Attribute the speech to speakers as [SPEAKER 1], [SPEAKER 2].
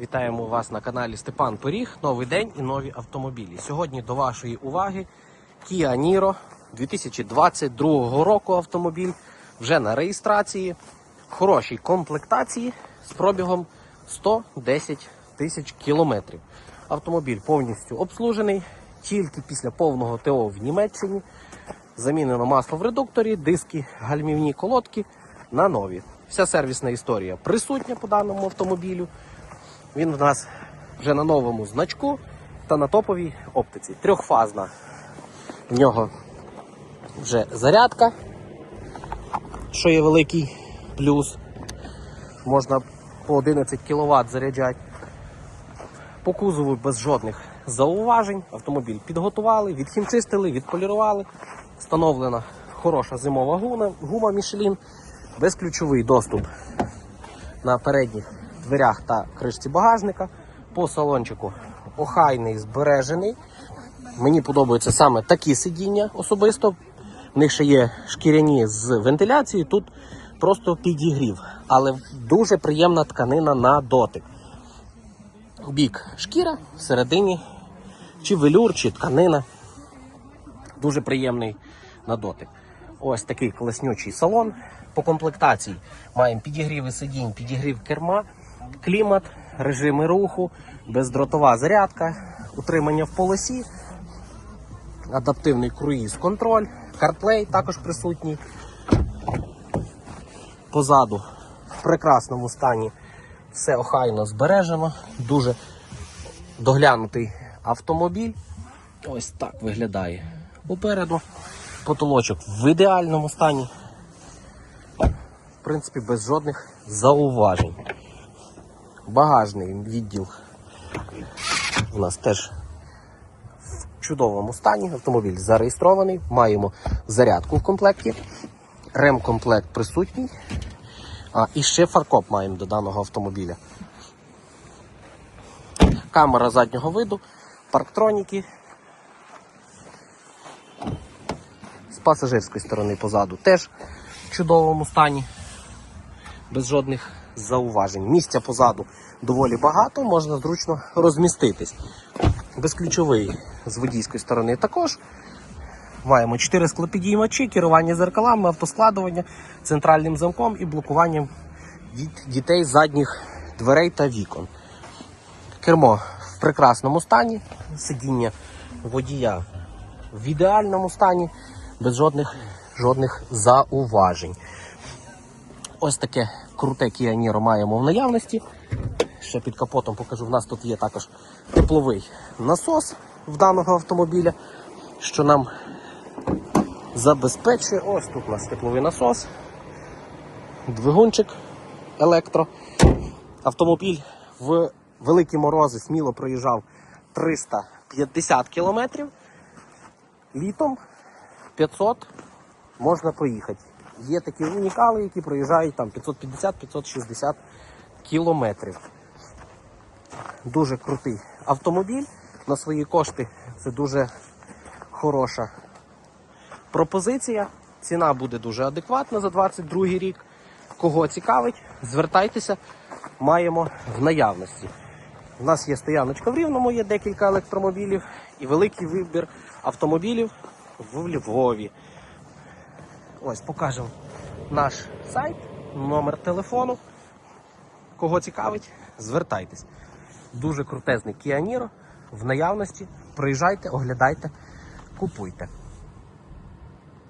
[SPEAKER 1] Вітаємо вас на каналі Степан Поріг. Новий день і нові автомобілі. Сьогодні до вашої уваги Kia Niro 2022 року автомобіль. Вже на реєстрації, хорошій комплектації з пробігом 110 тисяч кілометрів. Автомобіль повністю обслужений, тільки після повного ТО в Німеччині. Замінено масло в редукторі, диски, гальмівні колодки на нові. Вся сервісна історія присутня по даному автомобілю. Він в нас вже на новому значку та на топовій оптиці. Трьохфазна. В нього вже зарядка, що є великий плюс. Можна по 11 кВт заряджати. По кузову без жодних зауважень. Автомобіль підготували, відхімчистили, відполірували. Встановлена хороша зимова гума, гума безключовий доступ на передніх дверях та кришці багажника. По салончику охайний, збережений. Мені подобаються саме такі сидіння особисто. В них ще є шкіряні з вентиляцією, тут просто підігрів. Але дуже приємна тканина на дотик. Бік шкіра, всередині, чи велюр, чи тканина. Дуже приємний на дотик. Ось такий класнючий салон. По комплектації маємо підігріви сидінь, підігрів керма, клімат, режими руху, бездротова зарядка, утримання в полосі, адаптивний круїз контроль, CarPlay також присутній. Позаду в прекрасному стані все охайно збережено, дуже доглянутий автомобіль. Ось так виглядає попереду. Потолочок в ідеальному стані. В принципі, без жодних зауважень. Багажний відділ у нас теж в чудовому стані. Автомобіль зареєстрований. Маємо зарядку в комплекті. Ремкомплект присутній. А, і ще фаркоп маємо до даного автомобіля. Камера заднього виду, парктроніки. З пасажирської сторони позаду теж в чудовому стані, без жодних зауважень. Місця позаду доволі багато, можна зручно розміститись. Безключовий з водійської сторони також. Маємо 4 склопідіймачі, керування зеркалами, автоскладування, центральним замком і блокуванням дітей задніх дверей та вікон. Кермо в прекрасному стані, сидіння водія в ідеальному стані, без жодних, жодних зауважень. Ось таке круте Kia маємо в наявності. Ще під капотом покажу. В нас тут є також тепловий насос в даного автомобіля, що нам забезпечує. Ось тут у нас тепловий насос, двигунчик електро. Автомобіль в великі морози сміло проїжджав 350 кілометрів. Літом 500 можна проїхати. Є такі унікали, які проїжджають там 550-560 кілометрів. Дуже крутий автомобіль. На свої кошти це дуже хороша пропозиція. Ціна буде дуже адекватна за 22 рік. Кого цікавить, звертайтеся, маємо в наявності. У нас є стояночка в Рівному, є декілька електромобілів і великий вибір автомобілів в Львові. Ось покажемо наш сайт, номер телефону. Кого цікавить, звертайтесь. Дуже крутезний Kia в наявності. Приїжджайте, оглядайте, купуйте.